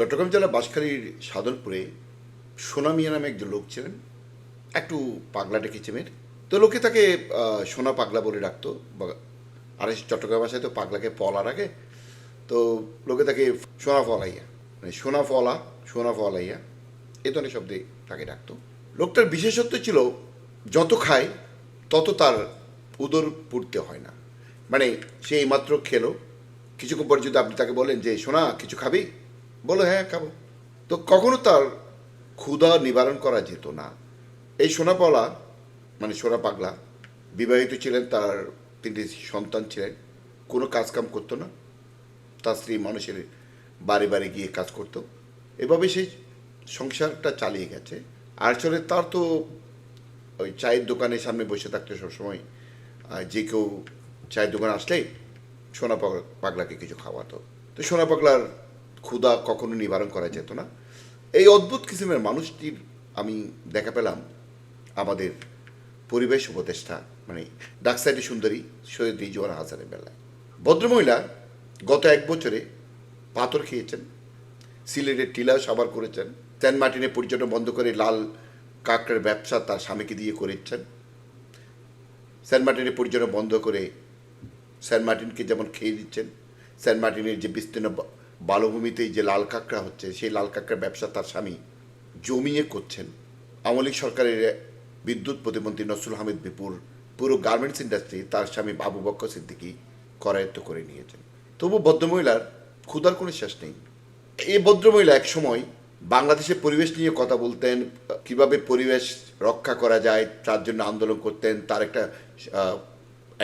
চট্টগ্রাম জেলার বাঁশখালীর সাধনপুরে সোনা মিয়া নামে একজন লোক ছিলেন। একটু পাগলা ডেকেছে মেয়ের তো লোকে তাকে সোনা পাগলা বলে ডাকতো আর চট্টগ্রাম ভাষায় তো পাগলাকে পলা রাখে তো লোকে তাকে সোনা ফলাইয়া মানে সোনা ফলা, সোনা ফলাইয়া এ ধরনের শব্দে তাকে ডাকতো। লোকটার বিশেষত্ব ছিল যত খায় তত তার উদর পূর্তে হয় না। মানে সে এইমাত্র খেলো। কিছুক্ষণ পর যদি আপনি তাকে বলেন যে, সোনা, কিছু খাবি? বলো হ্যাঁ খাব। তো কখনো তার ক্ষুধা নিবারণ করা যেত না। এই সোনাপলা মানে সোনা পাগলা, বিবাহিত ছিলেন, তার তিনটি সন্তান ছিলেন, কোনো কাজকাম করতো না। তার স্ত্রী মানুষের বাড়ি বাড়ি গিয়ে কাজ করতো। এভাবে সেই সংসারটা চালিয়ে গেছে। আর আসলে তার তো ওই চায়ের দোকানের সামনে বসে থাকতো সবসময়। যে কেউ চায়ের দোকান আসলেই সোনা পাগলাকে কিছু খাওয়াতো। তো সোনা পাগলার ক্ষুধা কখনো নিবারণ করা যেত না। এই অদ্ভুত কিসিমের মানুষটির আমি দেখা পেলাম আমাদের পরিবেশ উপদেষ্টা মানে ডাকসাইডি সুন্দরী সৈয়দ রিজওয়ান হাসানের বেলায়। ভদ্রমহিলা গত এক বছরে পাথর খেয়েছেন, সিলেটের টিলা সাবার করেছেন, সেন্ট মার্টিনে পর্যটন বন্ধ করে লাল কাঁকড়ার ব্যবসা তার স্বামীকে দিয়ে করেছেন, সেন্ট মার্টিনে পর্যটন বন্ধ করে সেন্ট মার্টিনকে যেমন খেয়ে দিচ্ছেন, সেন্ট মার্টিনের যে বিস্তীর্ণ বালভূমিতে যে লাল কাঁকড়া হচ্ছে, সেই লাল কাঁকড়ার ব্যবসা তার স্বামী জমিয়ে করছেন। আওয়ামী সরকারের বিদ্যুৎ প্রতিমন্ত্রী নসরুল হামিদ বিপুর পুরো গার্মেন্টস ইন্ডাস্ট্রি তার স্বামী বাবু বক্ক সিদ্দিকি করায়ত্ত করে নিয়েছেন। তবু ভদ্রমহিলার ক্ষুধার কোনো শেষ নেই। এই ভদ্রমহিলা এক সময় বাংলাদেশের পরিবেশ নিয়ে কথা বলতেন, কীভাবে পরিবেশ রক্ষা করা যায়, তার জন্য আন্দোলন করতেন, তার একটা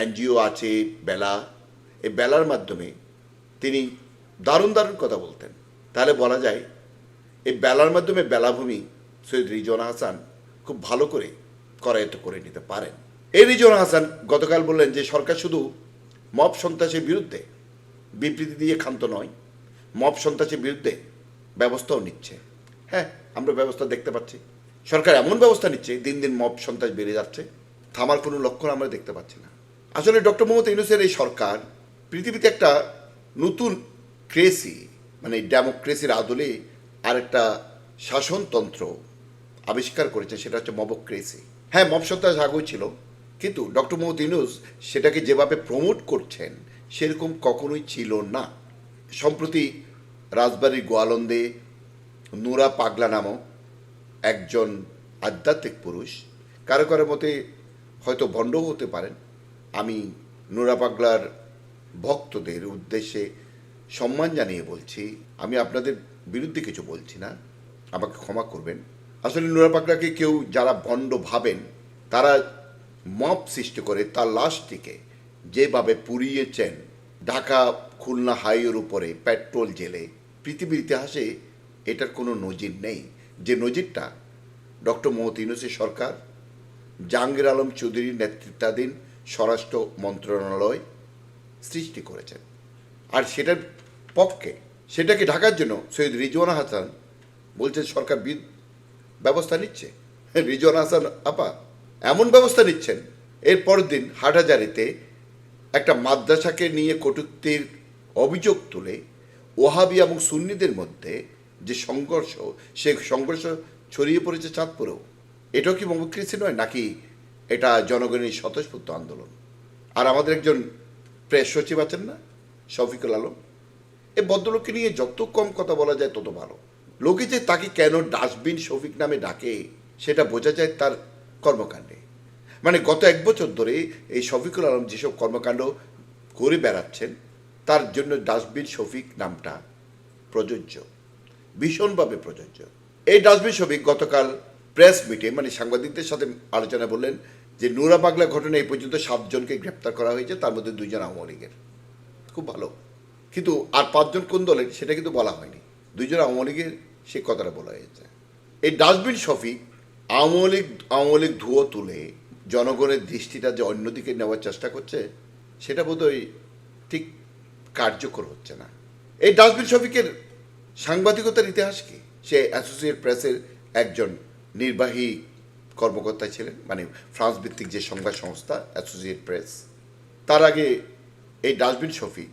এনজিও আছে, বেলা। এই বেলার মাধ্যমে তিনি দারুণ দারুণ কথা বলতেন। তাহলে বলা যায়, এই বেলার মাধ্যমে বেলাভূমি সৈয়দ রিজন হাসান খুব ভালো করে করায়ত্ত করে নিতে পারেন। এই রিজন হাসান গতকাল বললেন যে, সরকার শুধু মব সন্ত্রাসের বিরুদ্ধে বিবৃতি দিয়ে ক্ষান্ত নয়, মব সন্ত্রাসের বিরুদ্ধে ব্যবস্থাও নিচ্ছে। হ্যাঁ আমরা ব্যবস্থা দেখতে পাচ্ছি। সরকার এমন ব্যবস্থা নিচ্ছে, দিন দিন মব সন্ত্রাস বেড়ে যাচ্ছে, থামার কোনো লক্ষণ আমরা দেখতে পাচ্ছি না। আসলে ডক্টর মোহাম্মদ ইউনুসের এই সরকার পৃথিবীতে একটা নতুন ক্রেসি মানে ডেমোক্রেসির আদলে আরেকটা শাসনতন্ত্র আবিষ্কার করেছে, সেটা হচ্ছে মবক্রেসি হ্যাঁ মব সন্ত্রাস আগেও ছিল কিন্তু ডক্টর মোহাম্মদ ইউনুস সেটাকে যেভাবে প্রমোট করছেন, সেরকম কখনোই ছিল না। সম্প্রতি রাজবাড়ির গোয়ালন্দে নুরা পাগলা নামক একজন আধ্যাত্মিক পুরুষ কারও কারও মতে হয়তো ভণ্ডও হতে পারেন। আমি নুরা পাগলার ভক্তদের উদ্দেশ্যে সম্মান জানিয়ে বলছি, আমি আপনাদের বিরুদ্ধে কিছু বলছি না, আমাকে ক্ষমা করবেন। আসলে নুরা পাগলাকে কেউ যারা ভণ্ড ভাবেন, তারা মপ সৃষ্টি করে তার লাশটিকে যেভাবে পুড়িয়েছেন, ঢাকা খুলনা হাইওয়ের উপরে পেট্রোল জেলে, পৃথিবীর ইতিহাসে এটার কোনো নজির নেই। যে নজিরটা ডক্টর মোহাম্মদ ইউনুসের সরকার, জাহাঙ্গীর আলম চৌধুরীর নেতৃত্বাধীন স্বরাষ্ট্র মন্ত্রণালয় সৃষ্টি করেছেন। আর সেটার পক্ষে, সেটাকে ঢাকার জন্য সৈয়দ রিজওয়ানা হাসান বলছেন, সরকার ব্যবস্থা নিচ্ছে। রিজওয়ানা হাসান, আপা, এমন ব্যবস্থা নিচ্ছেন। এর পরের দিন হাটহাজারিতে একটা মাদ্রাসাকে নিয়ে কটূক্তির অভিযোগ তুলে ওহাবি এবং সুন্নিদের মধ্যে যে সংঘর্ষ, সে সংঘর্ষ ছড়িয়ে পড়েছে চাঁদপুরেও। এটাও কি মমক্রেসি নয়, নাকি এটা জনগণের স্বতঃস্ফূর্ত আন্দোলন? আর আমাদের একজন প্রেস সচিব আছেন না? শফিকুল আলম। এই ভদ্রলোককে নিয়ে যত কম কথা বলা যায় তত ভালো। লোকে যে তাকে কেন ডাস্টবিন শফিক নামে ডাকে, সেটা বোঝা যায় তার কর্মকাণ্ডে। মানে গত এক বছর ধরে এই শফিকুল আলম যেসব কর্মকাণ্ড করে বেড়াচ্ছেন, তার জন্য ডাস্টবিন শফিক নামটা প্রযোজ্য। ভীষণভাবে প্রযোজ্য। এই ডাস্টবিন শফিক গতকাল প্রেস মিটে মানে সাংবাদিকদের সাথে আলোচনা বললেন যে নুরা পাগলা ঘটনা এই পর্যন্ত সাতজনকে গ্রেপ্তার করা হয়েছে, তার মধ্যে দুইজন আওয়ামী লীগের। খুব ভালো। কিন্তু আর পাঁচজন কোন দলের সেটা কিন্তু বলা হয়নি। দুইজন আওয়ামী লীগের, সে কথাটা বলা হয়েছে। এই ডাস্টবিন শফিক আওয়ামী লীগ আওয়ামী লীগ ধুয়ো তুলে জনগণের দৃষ্টিটা যে অন্যদিকে নেওয়ার চেষ্টা করছে, সেটা বোধহয় ঠিক কার্যকর হচ্ছে না। এই ডাস্টবিন শফিকের সাংবাদিকতার ইতিহাস কি? সে অ্যাসোসিয়েট প্রেসের একজন নির্বাহী কর্মকর্তা ছিলেন মানে ফ্রান্স ভিত্তিক যে সংবাদ সংস্থা, অ্যাসোসিয়েট প্রেস। তার আগে এই ডাস্টবিন শফি,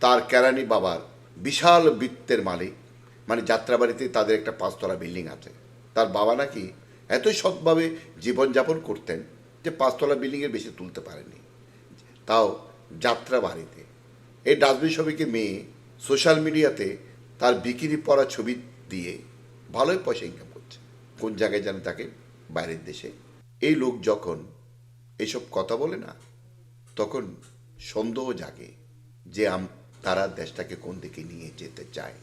তার কেরানি বাবার বিশাল বৃত্তের মালিক। মানে যাত্রাবাড়িতে তাদের একটা পাঁচতলা বিল্ডিং আছে। তার বাবা নাকি এতই সৎভাবে জীবনযাপন করতেন যে পাঁচতলা বিল্ডিংয়ের বেশি তুলতে পারেনি তাও যাত্রাবাড়িতে। এই ডাস্টবিন ছবিকে মেয়ে সোশ্যাল মিডিয়াতে তার বিকিনি পরা ছবি দিয়ে ভালোই পয়সা ইনকাম করছে। কোন জায়গায় জানে তাকে বাইরের দেশে। এই লোক যখন এসব কথা বলে না, তখন সন্দেহ জাগে যে তারা দেশটাকে কোন দিকে নিয়ে যেতে চায়।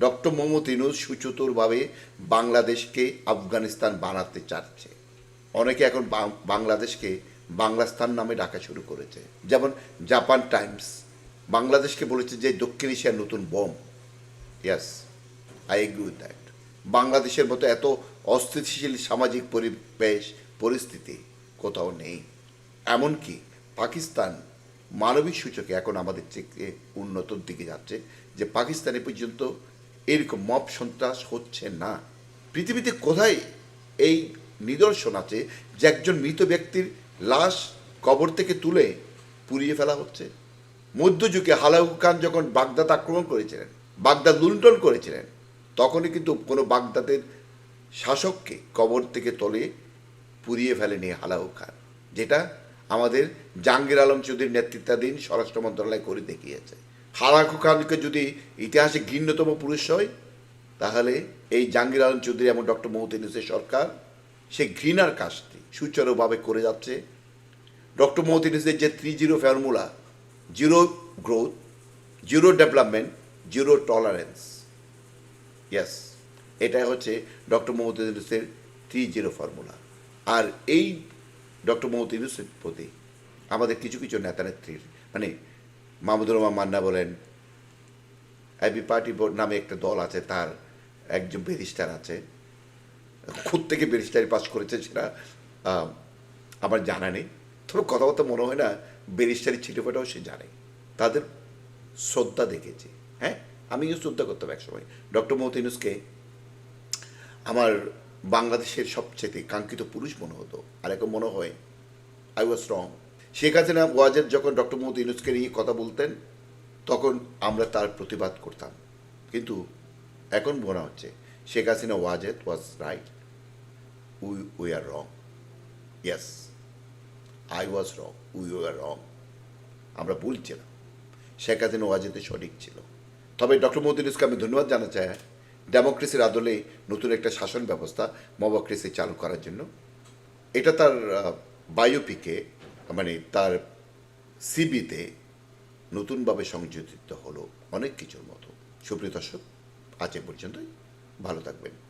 ডক্টর মোহাম্মদ ইনুস সুচতুরভাবে বাংলাদেশকে আফগানিস্তান বানাতে চাচ্ছে। অনেকে এখন বাংলাদেশকে বাংলাস্তান নামে ডাকা শুরু করেছে। যেমন জাপান টাইমস বাংলাদেশকে বলেছে যে দক্ষিণ এশিয়ার নতুন bomb. Yes I agree with that বাংলাদেশের মতো এত অস্থিতিশীল সামাজিক পরিবেশ, পরিস্থিতি কোথাও নেই। এমনকি পাকিস্তান মানবিক সূচকে এখন আমাদের থেকে উন্নতর দিকে যাচ্ছে, যে পাকিস্তানে পর্যন্ত এরকম মব সন্ত্রাস হচ্ছে না। পৃথিবীতে কোথায় এই নিদর্শন আছে যে একজন মৃত ব্যক্তির লাশ কবর থেকে তুলে পুড়িয়ে ফেলা হচ্ছে? মধ্যযুগে হালাউ খান যখন বাগদাদ আক্রমণ করেছিলেন, বাগদাদ লুণ্ঠন করেছিলেন, তখনই কিন্তু কোনো বাগদাদের শাসককে কবর থেকে তলে পুড়িয়ে ফেলেনি হালাউ খান, যেটা আমাদের জাহাঙ্গীর আলম চৌধুরীর নেতৃত্বাধীন স্বরাষ্ট্র মন্ত্রণালয় করে দেখিয়েছে। হালাকু খানকে যদি ইতিহাসে ঘৃণ্যতম পুরুষ হয়, তাহলে এই জাহাঙ্গীর আলম চৌধুরী এবং ডক্টর ইউনুসের সরকার সে ঘৃণার কাজটি সুচারুভাবে করে যাচ্ছে। ডক্টর ইউনুসের যে three zero formula, zero growth, zero development, zero tolerance. Yes এটাই হচ্ছে ডক্টর ইউনুসের থ্রি জিরো ফর্মুলা। আর এই ডক্টর মোহাম্মদ ইউনুসের প্রতি আমাদের কিছু কিছু নেতা নেত্রীর মানে মাহমুদুর রহমান মান্না বলেন আইবি পার্টি নামে একটা দল আছে, তার একজন ব্যারিস্টার আছে, খুদ থেকে ব্যারিস্টারি পাস করেছে সেটা আমার জানা নেই। তবে কথাবার্তা মনে হয় না, ব্যারিস্টারি ছিটেফোটাও সে জানে। তাদের শ্রদ্ধা দেখেছি হ্যাঁ? আমিও শ্রদ্ধা করতাম একসময়। ডক্টর মোহাম্মদ ইউনুসকে আমার বাংলাদেশের সবচেয়ে কাঙ্ক্ষিত পুরুষ মনে হতো। আর এখন মনে হয় I was wrong Sheikh Hasina Wazed যখন ডক্টর মোহাম্মদ ইউনুসকে নিয়ে কথা বলতেন, তখন আমরা তার প্রতিবাদ করতাম। কিন্তু এখন মনে হচ্ছে, Sheikh Hasina Wazed was right we we are wrong yes I was wrong we we are wrong আমরা ভুল ছিলাম। শেখ হাসিনা ওয়াজেদে সঠিক ছিল। তবে ডক্টর মোদী ইউনুসকে আমি ধন্যবাদ জানাতে চাই। ডেমোক্রেসির আদলে নতুন একটা শাসন ব্যবস্থা মবক্রেসি চালু করার জন্য। এটা তার বায়োপিকে মানে তার সিবিতে নতুনভাবে সংযোজিত হলো অনেক কিছুর মতো। সুপ্রিয় দর্শক, আজ এ পর্যন্তই। ভালো থাকবেন।